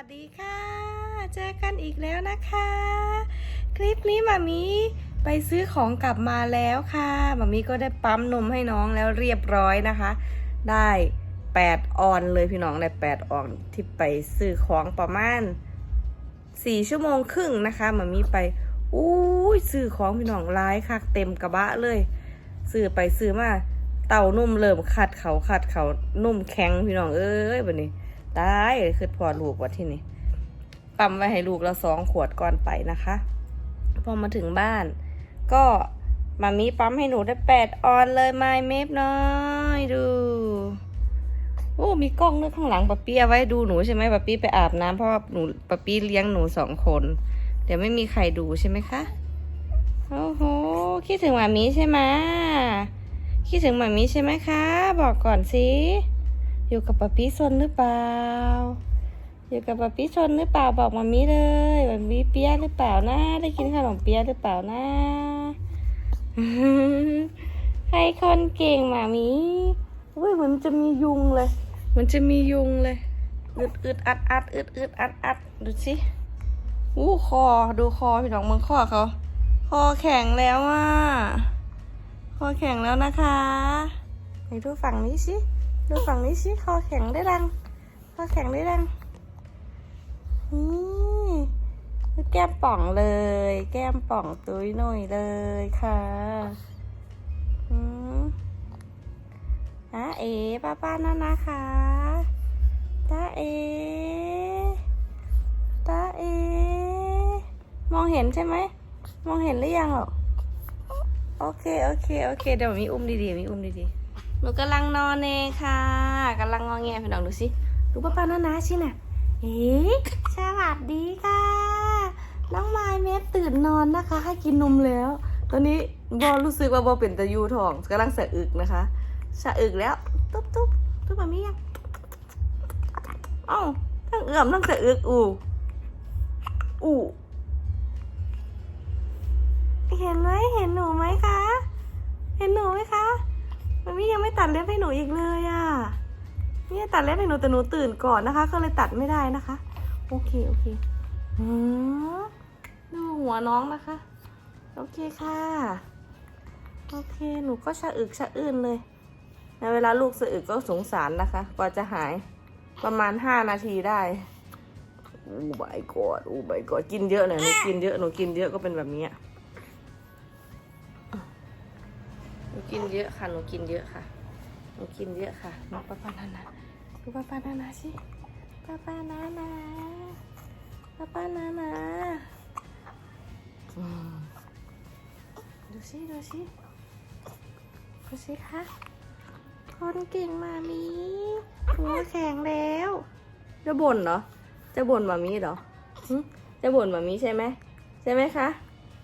วัสดีค่ะ เจอกันอีกแล้วนะคะ คลิปนี้มามีไปซื้อของกลับมาแล้วค่ะมามีก็ได้ปั๊มนมให้น้องแล้วเรียบร้อยนะคะ ได้ 8 ออนเลยพี่น้องได้8ออนที่ไปซื้อของประมาณ 4 ชั่วโมงครึ่งนะคะมามีไปอู้ซื้อของพี่น้องร้ายคักเต็มกระบะเลยซื้อไปซื้อมาเต่านุ่มเริ่มขัดเขาขัดเขานุ่มแข็งพี่น้องเอ้ยบันนี้ ตายคือพอลูกว่าที่นี่ปั๊มไว้ให้ลูกเราสองขวดก่อนไปนะคะ พอมาถึงบ้าน ก็มามีปั๊มให้หนูได้แปดออนเลยไมเมฟน้อยดูโอ้มีกล้องด้วยข้างหลังปะปี้ไว้ดูหนูใช่ไหมปะปี้ไปอาบน้ำเพราะว่าหนูปะปี้เลี้ยงหนูสองคน เดี๋ยวไม่มีใครดูใช่ไหมคะโอ้โหคิดถึงหมามีใช่ไหมคิดถึงหมามีใช่ไหมคะ บอกก่อนสิ อยู่กับปะปี้ซนหรือเปล่า อยู่กับปะปี้ซนหรือเปล่าบอกหมามีเลยหมามีเปียกหรือเปล่านะ ได้กินขนมเปียกหรือเปล่านะใครคนเก่งหมามีอุ้ยเหมือนจะมียุงเลย มันจะมียุงเลยอึดอึดอัดอัดอึดอึดอัดอัดดูสิอู้คอดูคอพี่น้องมึงข้อเขาคอแข็งแล้วอะคอแข็งแล้วนะคะไหนดูฝั่งนี้สิ ดูฝั่งนี้สิคอแข็งได้ดังคอแข็งได้ดังนี่แก้มป่องเลย แก้มป่องตุ้ยหน่อยเลยค่ะอืมอะเอ๋ป้าป้านั่นนะคะตาเอตาเอมองเห็นใช่ไหม มองเห็นหรือยังหรอโอเค โอเค โอเค เดี๋ยวมีอุ้มดีๆ มีอุ้มดีๆ หนูกำลังนอนเองค่ะกำลังงอแงพี่น้องดูสิดูป้าป้านานาชิน่ะเอ๊ะสวัสดีค่ะ น้องไม้เมฟตื่นนอนนะคะ ให้กินนมแล้ว ตอนนี้บอรู้สึกว่าบอเป็นตะยูทองกำลังสะอึกนะคะสะอึกแล้ว ตุ๊บตุ๊บตุ๊บมามียังเอ้าทั้งเอื้อมทั้งสะอึกอูอูเห็นไหมเห็นหนูไหมคะ เห็นหนูไหมคะ มันมียังไม่ตัดเล็บให้หนูอีกเลยอะเนี่ยตัดเล็บให้หนูแต่หนูตื่นก่อนนะคะ ก็เลยตัดไม่ได้นะคะ โอเคโอเคอดูหัวน้องนะคะ โอเคค่ะ โอเคหนูก็ชะอึกชะอื่นเลยในเวลาลูกสะอึกก็สงสารนะคะ กว่าจะหายประมาณห้านาทีได้โอ้ my god โอ้ my god กินเยอะหน่อยหนูกินเยอะหนูกินเยอะก็เป็นแบบนี้ กินเยอะค่ะ หนูกินเยอะค่ะ หนูกินเยอะค่ะน้องป้าป้านานาดูป้าป้านานาสิป้าป้านานาป้าป้านานาอืมดูสิดูสิดูสิคะคนเก่งมามีหัวแข็งแล้ว จะบ่นเหรอ จะบ่นมามีเหรอหึจะบ่นมามีใช่ไหมใช่ไหมคะ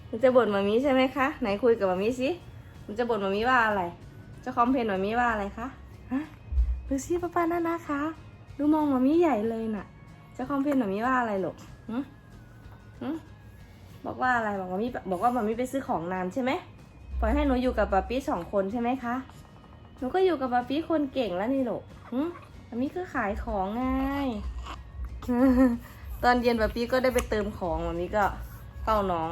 มันจะบ่นมามีใช่ไหมคะ ไหนคุยกับมามีสิ มันจะบ่นมามีว่าอะไร จะคอมเพลนมามีว่าอะไรคะฮะดูสิป้าป้านั่นนะคะ ดูมองมามีใหญ่เลยน่ะ จะคอมเพลนมามีว่าอะไรหรอกหืมหืมบอกว่าอะไรบอกมามีบอกว่ามามีไปซื้อของนานใช่ไหมปล่อยให้หนูอยู่กับป๊าปี้สองคนใช่ไหมคะหนูก็อยู่กับป๊าปี้คนเก่งแล้วนี่หรอกหืมมามีคือขายของไงตอนเย็นป๊าปี้ก็ได้ไปเติมของมามีก็เฝ้าน้อง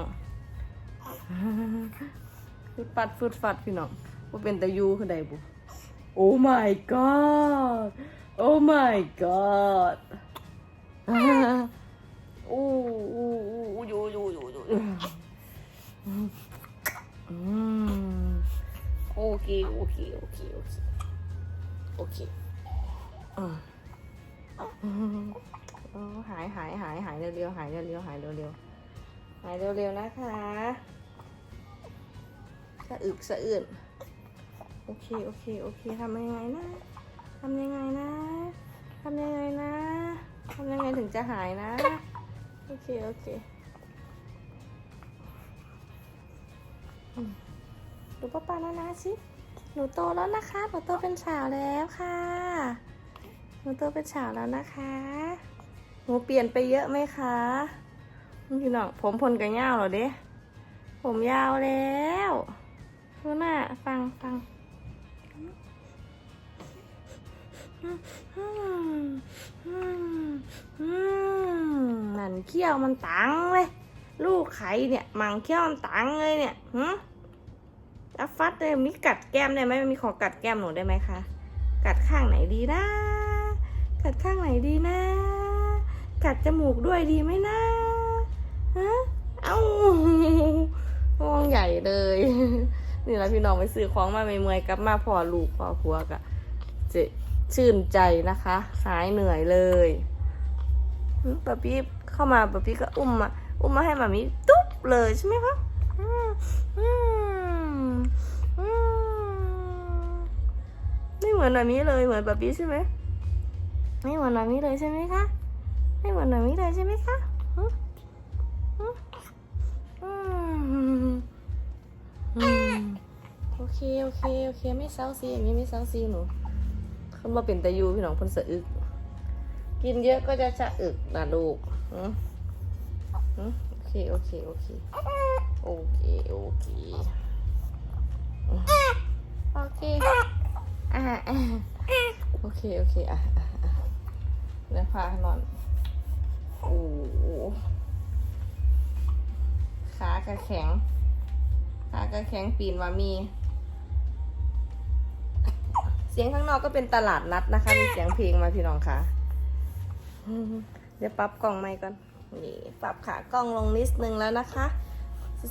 ฟุดฟัดฟุดฟัดพี่น้องว่าเป็นตะยูคือใดบุโอ้ my god โอ้ my god โอ้โอ้โอ้ยูยูยูยูอืมโอเคโอเคโอเคโอเคโอเคหายหายหายหายเร็วๆหายเร็วๆหายเร็วๆหายเร็วๆนะคะะอึกสะอื่น โอเค โอเค โอเคทำยังไงนะทำยังไงนะทำยังไงนะทำยังไงถึงจะหายนะ โอเค โอเคอืมดูป้าป้านานะสิ หนูโตแล้วนะคะ หนูโตเป็นสาวแล้วค่ะ หนูโตเป็นสาวแล้วนะคะ หนูเปลี่ยนไปเยอะไหมคะพี่น้องผมพลกันยาวเหรอเด้ผมยาวแล้ว ดูหน้าฟังฟังมอืมอืมเขี้ยวมันตังเลย ลูกไข่เนี่ยมังเขี้ยวมันตังเลยเนี่ยหืมแล้วฟัดเลยมีกัดแก้มได้ไหมมีขอกัดแก้มหนูได้ไหมคะ กัดข้างไหนดีนะ กัดข้างไหนดีนะ กัดจมูกด้วยดีไหมนะฮะเอ้ามองใหญ่เลย นี่แหละพี่น้องไปซื้อของมาเมื่อยๆกลับมาพอลูกพอผัวกะจะชื่นใจนะคะหายเหนื่อยเลยป๊าปี้เข้ามาป๊าปี้ก็อุ้มมาอุ้มมาให้มามีตุ๊บเลยใช่ไหมคะอืมไม่เหมือนแบบนี้เลยเหมือนป๊าปี้ใช่ไหมไม่เหมือนแบบนี้เลยใช่ไหมคะไม่เหมือนแบบนี้เลยใช่ไหมคะ โอเคโอเคโอเคไม่เศร้าซีอย่างนี้ไม่เศร้าซีหนูเขึ้นมาเป็นตะยูพี่น้องพ่นสะอึก กินเยอะก็จะสะอึกนะลูกอืมอืมโอเคโอเคโอเคโอเคโอเคอืมโอเคอ่าอ่าโอเคโอเคอะอะอะเดี๋ยวพานอนโอ้โหขากระแข็งขากระแข็งปีนว่ามี เสียงข้างนอกก็เป็นตลาดนัดนะคะ มีเสียงเพลงมาพี่น้องค่ะ เดี๋ยวปรับกล่องใหม่ก่อน นี่ปรับขากล้องลงนิดนึงแล้วนะคะ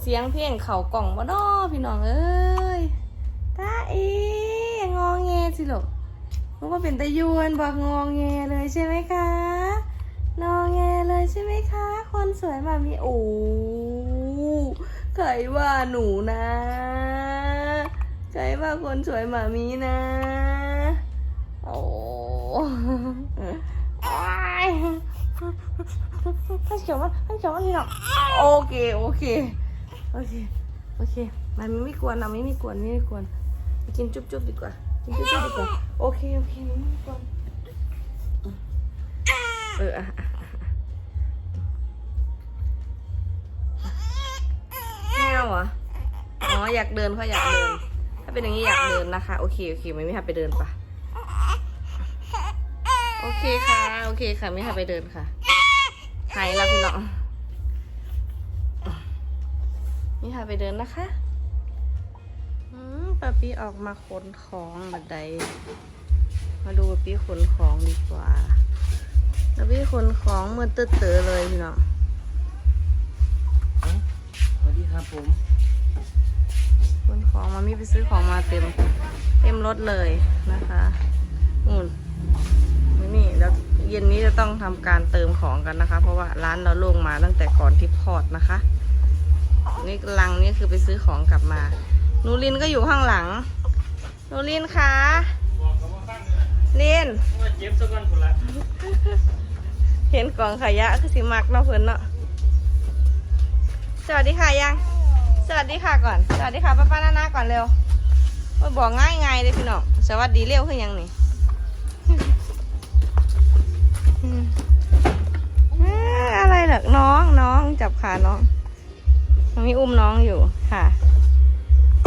เสียงเพลงเข่ากล่องบ่นอพี่น้องเอ้ยตาเององแงสิลูกมันก็เป็นตะยวนบอกงองแงเลยใช่ไหมคะงองแงเลยใช่ไหมคะ คนสวยแบบมีโอ้ใครว่าหนูนะ ใครว่าคนสวยหมามีนะ โอ้ยให้เขียวมันให้เขียวมันนี่หรอโอเค โอเค โอเค โอเคมันไม่กวนนะไม่มีกวนไม่มีกวนกินจุ๊บจุ๊บดีกว่า กินจุ๊บจุ๊บดีกว่า โอเค โอเคไม่มีกวนเอออะแมวเหรออ๋อ อยากเดินเขาอยากเดินาเป็นอย่างนี้อยากเดินนะคะ โอเคโอเคไม่มีใครไปเดินปะโอเคค่ะ โอเคค่ะไม่ให้ไปเดินค่ะหายแล้วพี่น้องนี่ค่ะไปเดินนะคะป้าปี้ออกมาขนของบัดใดมาดูป้าปี้ขนของดีกว่าป้าปี้ขนของมือตื้อเต๋อเลยพี่น้องสวัสดีครับผม ของมามีไปซื้อของมาเต็ม เต็มรถเลยนะคะนู่นนี่แล้วเย็นนี้จะต้องทำการเติมของกันนะคะ เพราะว่าร้านเราโล่งมาตั้งแต่ก่อนที่พอดนะคะ นี่ลังนี่คือไปซื้อของกลับมานูลินก็อยู่ข้างหลังนูลินคะลินเห็นกล่องขยะคือสิมักเนาะเพิ่นเนาะสวัสดีค่ะยัง สวัสดีค่ะก่อน สวัสดีค่ะป้าป้านานาก่อนเร็วมาบอกง่ายง่ายๆเลยพี่น้อง สวัสดีเร็วคือยังนี่อะไรเหรอน้องน้องจับขาน้องมีอุ้มน้องอยู่ค่ะ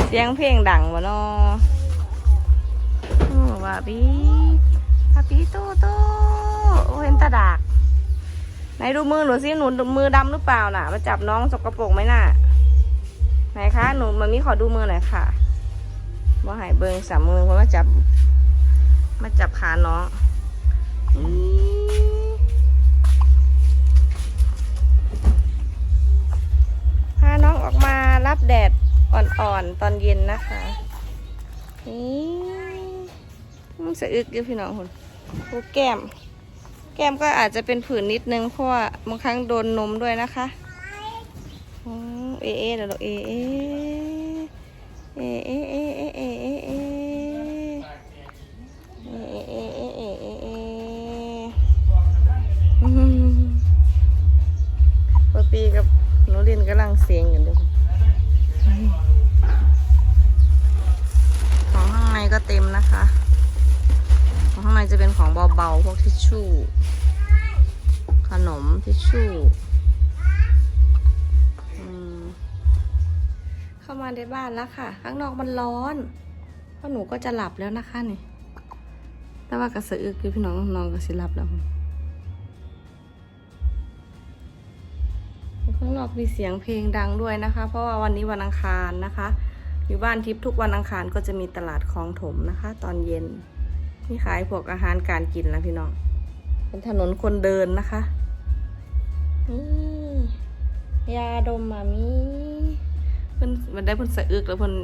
เสียงเพลงดังวะนาะโอ้ว่าปีว่าปีโตโตโอ้เห็นตาดากไหนดูมือหนูสิหนูมือดำหรือเปล่าน่ะ มาจับน้องสกปรกไหมน่ะ ไหนคะหนูมามีขอดูมือหน่อยค่ะว่าหายเบิงสามมือเพราะว่าจับ มาจับขาน้องพาน้องออกมารับแดดอ่อนๆ ตอนเย็นนะคะนี่มันสะอึกอยู่พี่น้องคุณดูแก้ม แก้มก็อาจจะเป็นผื่นนิดนึงเพราะว่าบางครั้งโดนนมด้วยนะคะอืม เอเอเดี๋ยวเราเอเอเอเอเอเอเอเอเอเอเอเอเอเอเออืมปปีกับหนูเรียนกำลังเสียงกันด้วยของข้างในก็เต็มนะคะ ของข้างในจะเป็นของเบาๆ พวกทิชชู่ ขนมทิชชู่ เข้ามาในบ้านแล้วค่ะ ข้างนอกมันร้อนเพราะหนูก็จะหลับแล้วนะคะนี่ แต่ว่ากระสืออึกอยู่พี่น้องนองก็สิหลับแล้วข้างนอกมีเสียงเพลงดังด้วยนะคะ เพราะว่าวันนี้วันอังคารนะคะ อยู่บ้านทิพย์ทุกวันอังคารก็จะมีตลาดคลองถมนะคะ ตอนเย็นมีขายพวกอาหารการกินแล้วพี่น้อง เป็นถนนคนเดินนะคะนี่ยาดมมามี เพิ่นมันได้เพิ่นสะอึกแล้วเพิ่น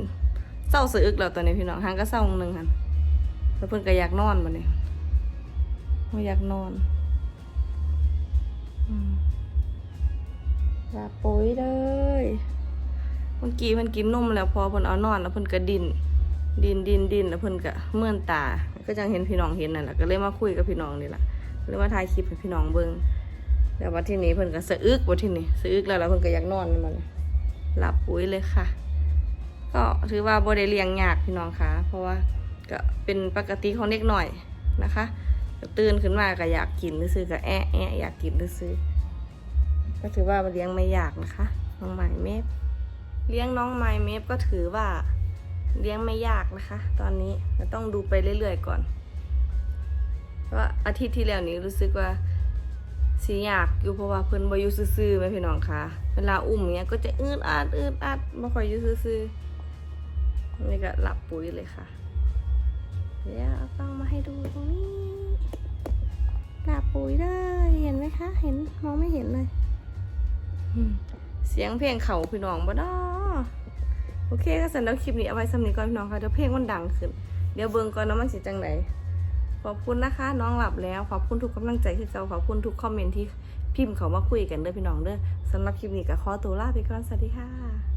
เศร้าสะอึกแล้วตอนนี้พี่น้องหางก็เศร้าหนึ่งหันแล้วเพิ่นก็อยากนอนบัดนี้บ่อยากนอนอลับปุ๋ยเลยเมื่อกี้เพิ่นกินนมแล้วพอเพิ่นเอานอนแล้วเพิ่นก็ดิน ดินดินดินแล้วเพิ่นก็เมื่อนตา ก็จังเห็นพี่น้องเห็นนั่นแหละก็เลยมาคุยกับพี่น้องนี่แหละเลยมาถ่ายคลิปให้พี่น้องเบิ่งแล้ววันที่นี้เพิ่นก็สะอึกวันที่นี้สะอึกแล้วแล้วเพิ่นก็อยากนอนมัน หลับปุ๋ยเลยค่ะ ก็ถือว่าโบ่ได้เลี้ยงยากพี่น้องค่ะ เพราะว่าก็เป็นปกติของเด็กหน่อยนะคะตื่นขึ้นมาก็อยากกินซื้อก็แอะแอะอยากกินซื้อก็ถือว่าเลี้ยงไม่ยากนะคะ น้องไม้เมฟเลี้ยงน้องไม้เมฟก็ถือว่าเลี้ยงไม่ยากนะคะ ตอนนี้เราต้องดูไปเรื่อยๆก่อนเพราะว่าอาทิตย์ที่แล้วนี้รู้สึกว่า สียากอยู่เพราะว่าเพิ่นบ่อยู่ซื่อๆแม่พี่น้องค่ะ เวลาอุ้มเนี้ยก็จะอืดอัดอืดอัดบ่ค่อยอยู่ซื่อๆนี่ก็หลับปุ๋ยเลยค่ะ เดี๋ยวเอากล้องมาให้ดูตรงนี้หลับปุ๋ยเลยเห็นไหมคะ เห็นมองไม่เห็นเลยเสียงเพลงเขาพี่น้องบ่เนาะโอเคก็สำหรับคลิปนี้เอาไว้สำนีก่อนพี่น้องค่ะเดี๋ยวเพลงมันดังขึ้น เดี๋ยวเบิ่งก่อนนาะมันสิจังไหน ขอบคุณนะคะ น้องหลับแล้ว ขอบคุณทุกกำลังใจที่เจ้าขอบคุณทุกคอมเมนต์ที่พิมพ์เขามาคุยกันเด้อพี่น้องเด้อสำหรับคลิปนี้ก็ขอตัวลาไปก่อนสวัสดีค่ะ